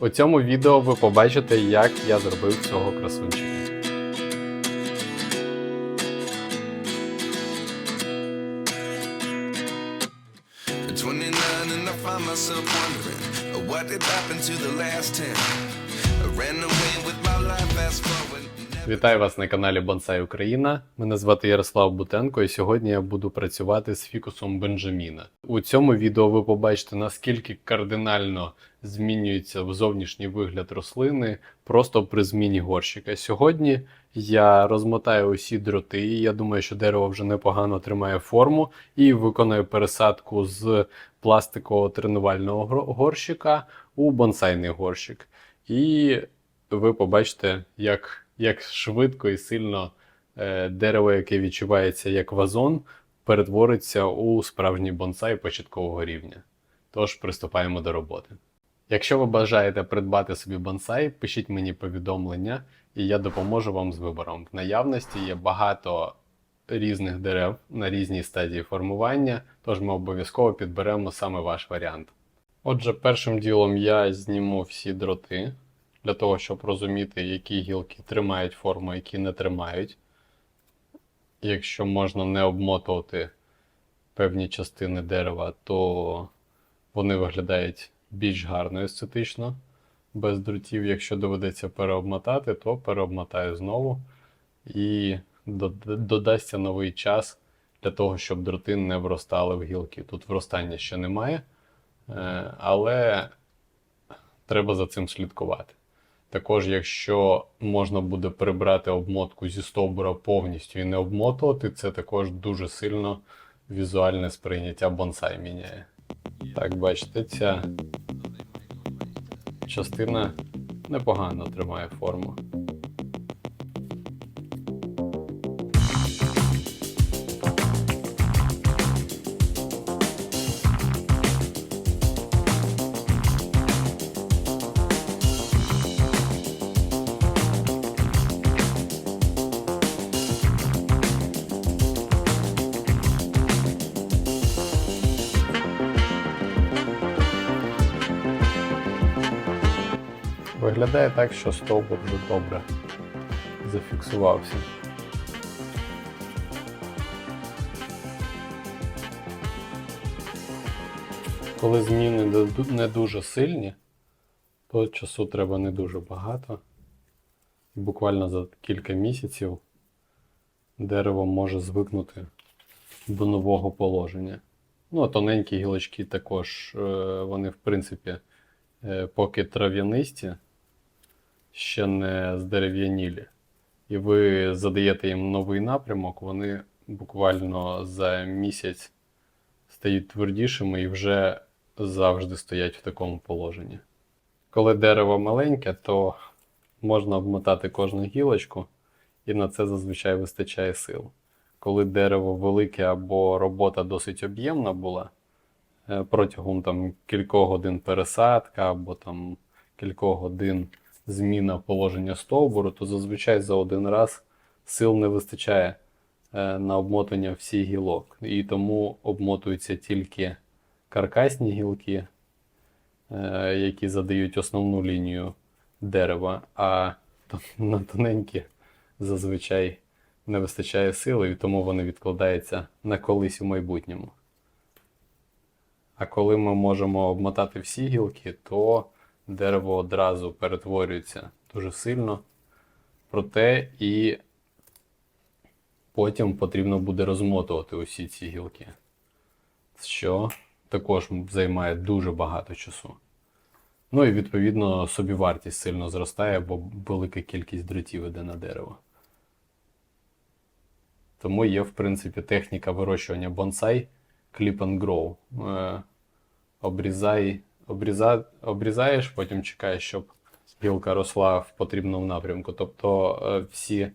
У цьому відео ви побачите, як я зробив цього красунчика. At 29 and I find myself wondering uh, what did happen to the last 10. I ran away with my life, fast forward. Вітаю вас на каналі Бонсай Україна. Мене звати Ярослав Бутенко, і сьогодні я буду працювати з фікусом Бенджаміна. У цьому відео ви побачите, наскільки кардинально змінюється зовнішній вигляд рослини просто при зміні горщика. Сьогодні я розмотаю усі дроти. Я думаю, що дерево вже непогано тримає форму і виконую пересадку з пластикового тренувального горщика у бонсайний горщик. І ви побачите, як, як швидко і сильно е, дерево, яке відчувається як вазон, перетвориться у справжній бонсай початкового рівня. Тож приступаємо до роботи. Якщо ви бажаєте придбати собі бонсай, пишіть мені повідомлення, і я допоможу вам з вибором. В наявності є багато різних дерев на різній стадії формування, тож ми обов'язково підберемо саме ваш варіант. Отже, першим ділом я зніму всі дроти для того, щоб розуміти, які гілки тримають форму, які не тримають. Якщо можна не обмотувати певні частини дерева, то вони виглядають більш гарно естетично. Без дротів, якщо доведеться переобмотати, то переобмотаю знову і додасться новий час для того, щоб дроти не вростали в гілки. Тут вростання ще немає, е, але треба за цим слідкувати. Також, якщо можна буде прибрати обмотку зі стовбура повністю і не обмотувати, це також дуже сильно візуальне сприйняття бонсай міняє. Так, бачите, ця частина непогано тримає форму. Виглядає так, що стовбур вже добре зафіксувався. Коли зміни не дуже сильні, то часу треба не дуже багато. Буквально за кілька місяців дерево може звикнути до нового положення. Ну, а тоненькі гілочки також, е, вони, в принципі, е, поки трав'янисті, ще не здерев'янілі. І ви задаєте їм новий напрямок, вони буквально за місяць стають твердішими і вже завжди стоять в такому положенні. Коли дерево маленьке, то можна обмотати кожну гілочку, і на це зазвичай вистачає сил. Коли дерево велике або робота досить об'ємна була, е, протягом там, кількох годин пересадка або там, кількох годин зміна положення стовбуру, то зазвичай за один раз сил не вистачає е, на обмотання всіх гілок. І тому обмотуються тільки каркасні гілки, е, які задають основну лінію дерева, а на тоненькі зазвичай не вистачає сили, і тому вони відкладаються на колись у майбутньому. А коли ми можемо обмотати всі гілки, то дерево одразу перетворюється дуже сильно. Проте і потім потрібно буде розмотувати усі ці гілки, що також займає дуже багато часу. Ну і відповідно собівартість сильно зростає, бо велика кількість дротів іде на дерево. Тому є, в принципі, техніка вирощування бонсай clip and grow. Е, обрізай, обріза, обрізаєш, потім чекаєш, щоб гілка росла в потрібному напрямку. Тобто е, всі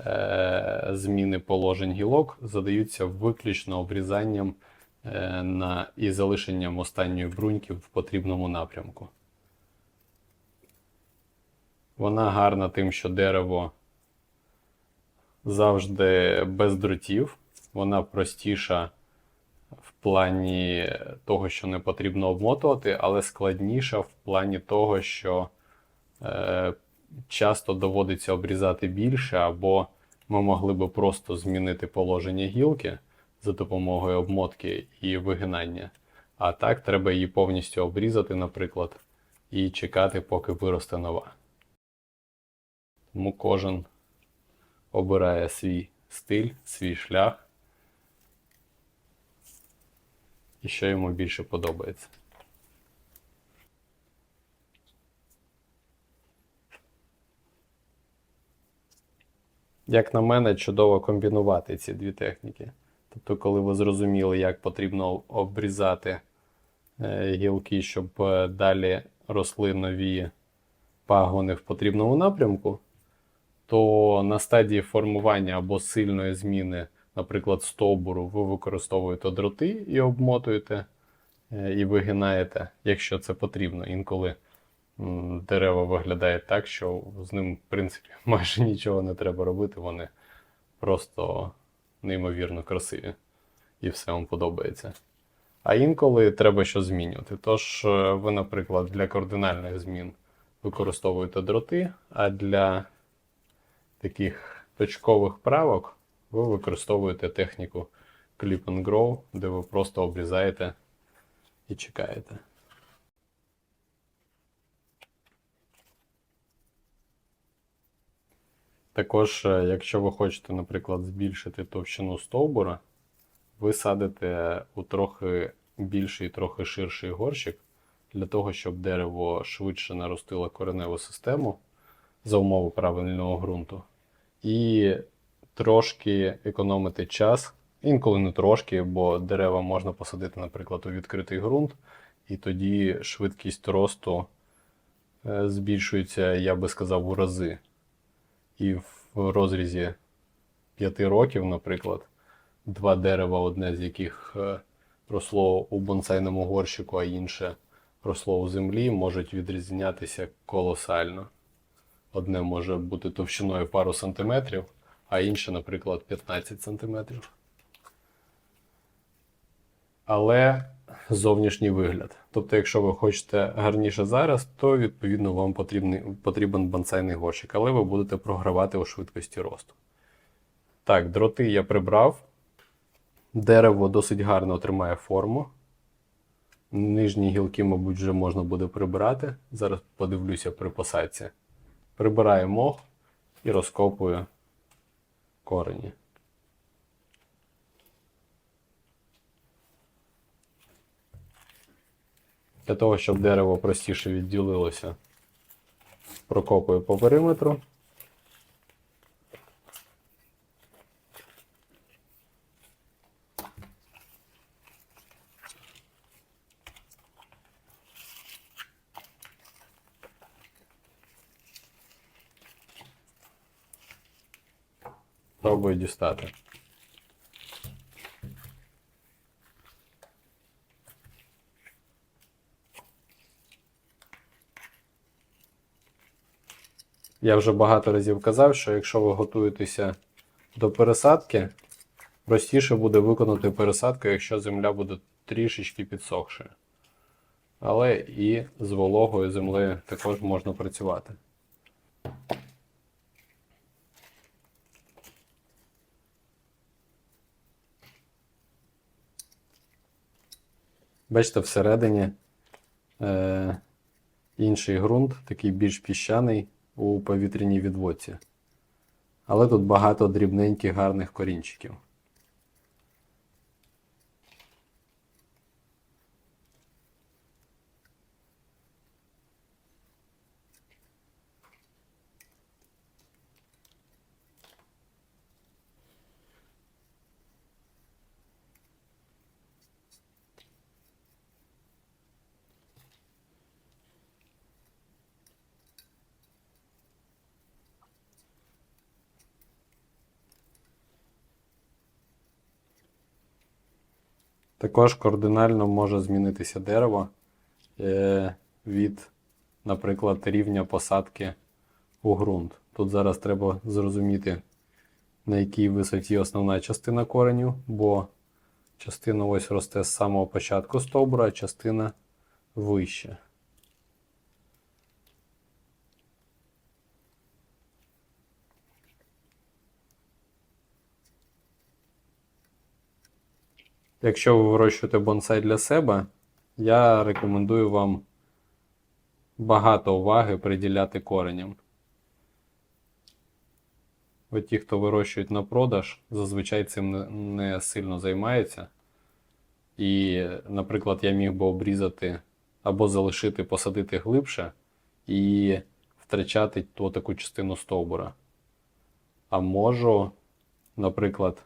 е, зміни положень гілок задаються виключно обрізанням е, на, і залишенням останньої бруньки в потрібному напрямку. Вона гарна тим, що дерево завжди без дротів, вона простіша плані того, що не потрібно обмотувати, але складніша в плані того, що е, часто доводиться обрізати більше, або ми могли би просто змінити положення гілки за допомогою обмотки і вигинання. А так треба її повністю обрізати, наприклад, і чекати, поки виросте нова. Тому кожен обирає свій стиль, свій шлях і що йому більше подобається. Як на мене, чудово комбінувати ці дві техніки. Тобто, коли ви зрозуміли, як потрібно обрізати е, гілки, щоб е, далі росли нові пагони в потрібному напрямку, то на стадії формування або сильної зміни, наприклад, стовбуру, ви використовуєте дроти і обмотуєте е, і вигинаєте, якщо це потрібно. Інколи дерева виглядають так, що з ним, в принципі, майже нічого не треба робити. Вони просто неймовірно красиві. І все вам подобається. А інколи треба щось змінювати. Тож е, ви, наприклад, для кардинальних змін використовуєте дроти, а для таких точкових правок ви використовуєте техніку Clip and Grow, де ви просто обрізаєте і чекаєте. Також, е, якщо ви хочете, наприклад, збільшити товщину стовбура, ви садите у трохи більший, трохи ширший горщик для того, щоб дерево швидше наростило кореневу систему за умови правильного ґрунту, і трошки економити час, інколи не трошки, бо дерева можна посадити, наприклад, у відкритий ґрунт, і тоді швидкість росту е, збільшується, я би сказав, у рази. І в розрізі 5 років, наприклад, два дерева, одне з яких е, росло у бонсайному горщику, а інше росло у землі, можуть відрізнятися колосально. Одне може бути товщиною пару сантиметрів, а інше, наприклад, 15 сантиметрів. Але зовнішній вигляд. Тобто, якщо ви хочете гарніше зараз, то відповідно вам потрібний, потрібен бонсайний горщик, але ви будете програвати у швидкості росту. Так, дроти я прибрав. Дерево досить гарно тримає форму. Нижні гілки, мабуть, вже можна буде прибирати. Зараз подивлюся при посадці. Прибираю мох і розкопую корені. Для того, щоб дерево простіше відділилося, прокопую по периметру. Пробую дістати. Я вже багато разів казав, що якщо ви готуєтеся до пересадки, простіше буде виконати пересадку, якщо земля буде трішечки підсохшою. Але і з вологою землею також можна працювати. Бачите, всередині е, інший ґрунт, такий більш піщаний у повітряній відводці. Але тут багато дрібненьких гарних корінчиків. Також кардинально може змінитися дерево е, від, наприклад, рівня посадки у ґрунт. Тут зараз треба зрозуміти, на якій висоті основна частина кореню, бо Частина ось росте з самого початку стовбура, а частина вище. Якщо ви вирощуєте бонсай для себе, я рекомендую вам багато уваги приділяти кореням. Бо ті, хто вирощують на продаж, зазвичай цим не, не сильно займаються. І, наприклад, я міг би обрізати або залишити, посадити глибше і втрачати ту таку частину стовбура. А можу, наприклад,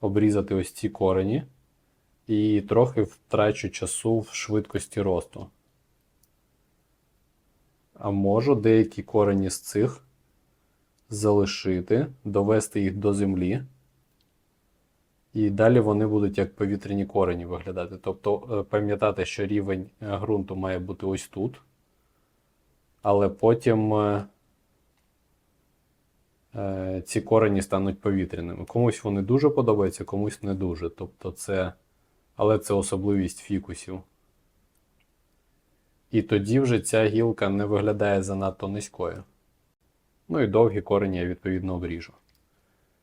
обрізати ось ці корені і трохи втрачу часу в швидкості росту. А можу деякі корені з цих залишити, довести їх до землі. І далі вони будуть як повітряні корені виглядати. Тобто е, пам'ятати, що рівень е, ґрунту має бути ось тут. Але потім е, ці корені стануть повітряними. Комусь вони дуже подобаються, комусь не дуже. Тобто це, але це особливість фікусів. І тоді вже ця гілка не виглядає занадто низькою. Ну і довгі корені я відповідно обріжу.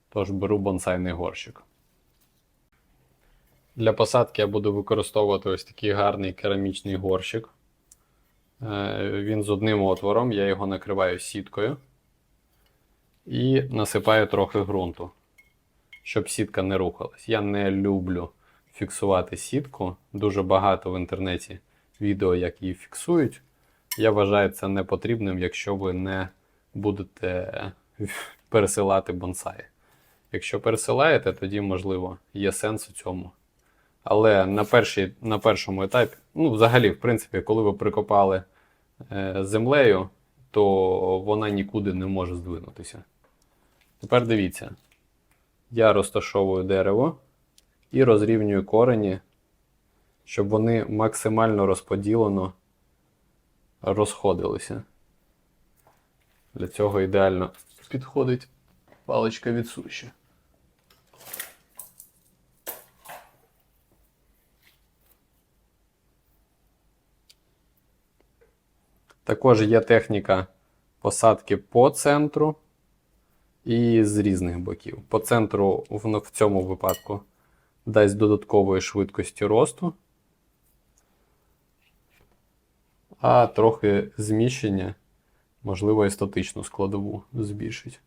Тож беру бонсайний горщик. Для посадки я буду використовувати ось такий гарний керамічний горщик. Е, Він з одним отвором, я його накриваю сіткою і насипаю трохи ґрунту, щоб сітка не рухалась. Я не люблю фіксувати сітку. Дуже багато в інтернеті відео, як її фіксують. Я вважаю це непотрібним, якщо ви не будете пересилати бонсаї. Якщо пересилаєте, тоді, можливо, є сенс у цьому. Але на, першій, на першому етапі, ну, взагалі, в принципі, коли ви прикопали е, землею, то вона нікуди не може здвинутися. Тепер дивіться, я розташовую дерево і розрівнюю корені, щоб вони максимально розподілено розходилися. Для цього ідеально підходить паличка від суші. Також є техніка посадки по центру і з різних боків. По центру в цьому випадку дасть додаткової швидкості росту, а трохи зміщення, можливо, естетичну складову збільшить.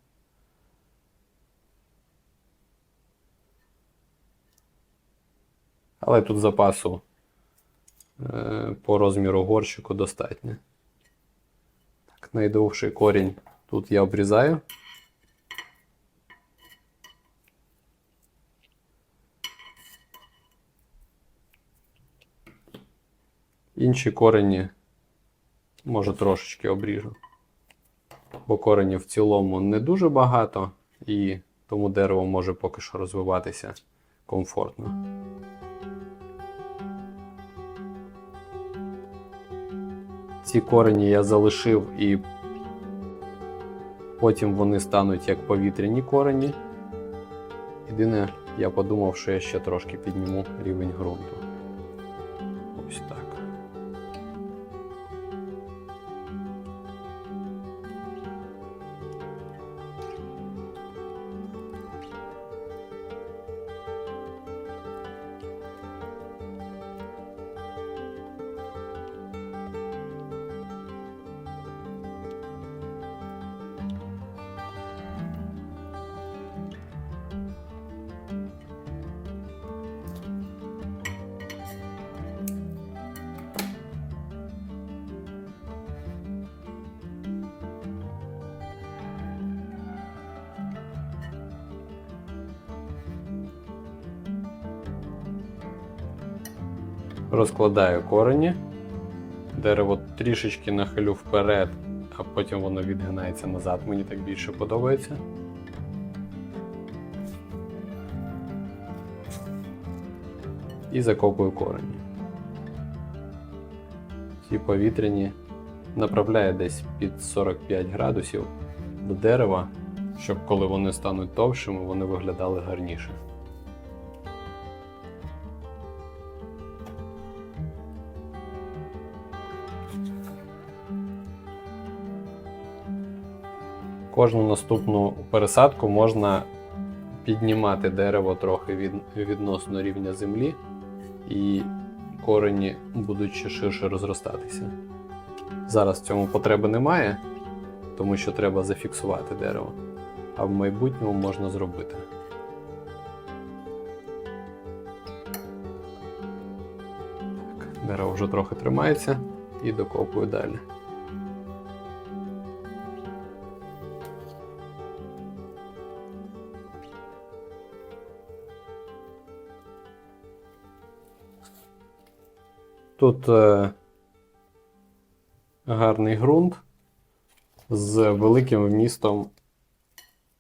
Але тут запасу е, по розміру горщику достатньо. Так, найдовший корінь тут я обрізаю. Інші корені може трошечки обріжу. Бо коренів в цілому не дуже багато, і тому дерево може поки що розвиватися комфортно. Ці корені я залишив і потім вони стануть як повітряні корені. Єдине, я подумав, що я ще трошки підніму рівень ґрунту. Розкладаю корені. Дерево трішечки нахилю вперед, а потім воно відгинається назад. Мені так більше подобається. І закопую корені. Ці повітряні направляю десь під 45 градусів до дерева, щоб коли вони стануть товщими, вони виглядали гарніше. Кожну наступну пересадку можна піднімати дерево трохи від, відносно рівня землі, і корені будуть ще ширше розростатися. Зараз цьому потреби немає, тому що треба зафіксувати дерево, а в майбутньому можна зробити. Дерево вже трохи тримається і докопую далі. Тут е, гарний ґрунт з великим вмістом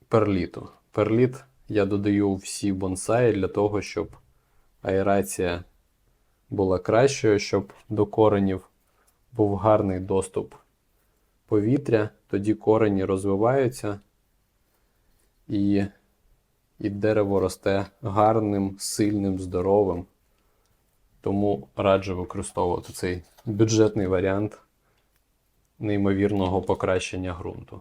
перліту. Перліт я додаю всі бонсаї для того, щоб аерація була кращою, щоб до коренів був гарний доступ повітря, тоді корені розвиваються і, і дерево росте гарним, сильним, здоровим. Тому раджу використовувати цей бюджетний варіант неймовірного покращення ґрунту.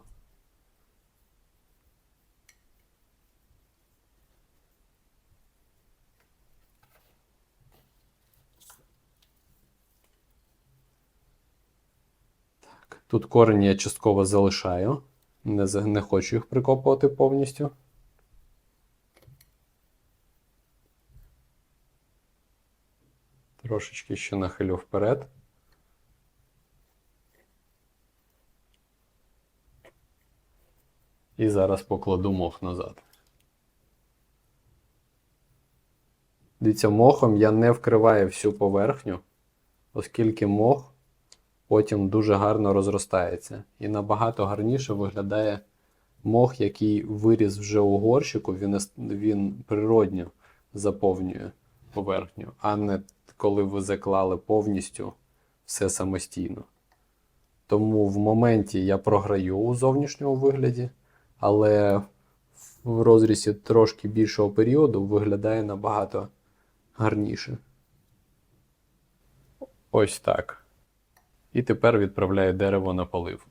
Тут корені я частково залишаю, не, не хочу їх прикопувати повністю. Трошечки ще нахилю вперед. І зараз покладу мох назад. Дивіться, мохом я не вкриваю всю поверхню, оскільки мох потім дуже гарно розростається. І набагато гарніше виглядає мох, який виріс вже у горщику, він, він природньо заповнює поверхню, а не коли ви заклали повністю все самостійно. Тому в моменті я програю у зовнішньому вигляді, але в розрізі трошки більшого періоду виглядає набагато гарніше. Ось так. І тепер відправляю дерево на полив.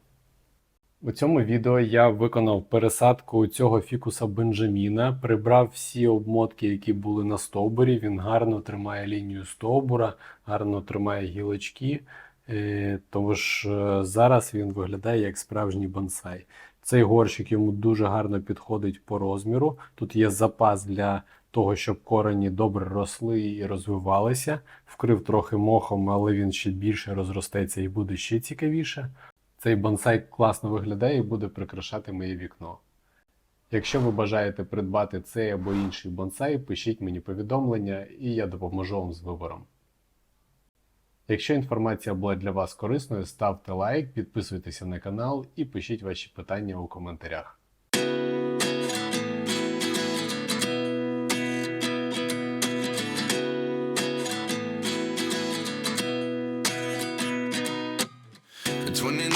У цьому відео я виконав пересадку цього фікуса Бенджаміна, прибрав всі обмотки, які були на стовбурі. Він гарно тримає лінію стовбура, гарно тримає гілочки. Е, Тож е, зараз він виглядає як справжній бонсай. Цей горщик йому дуже гарно підходить по розміру. Тут є запас для того, щоб корені добре росли і розвивалися. Вкрив трохи мохом, але він ще більше розростеться і буде ще цікавіше. Цей бонсай класно виглядає і буде прикрашати моє вікно. Якщо ви бажаєте придбати цей або інший бонсай, пишіть мені повідомлення і я допоможу вам з вибором. Якщо інформація була для вас корисною, ставте лайк, підписуйтеся на канал і пишіть ваші питання у коментарях. At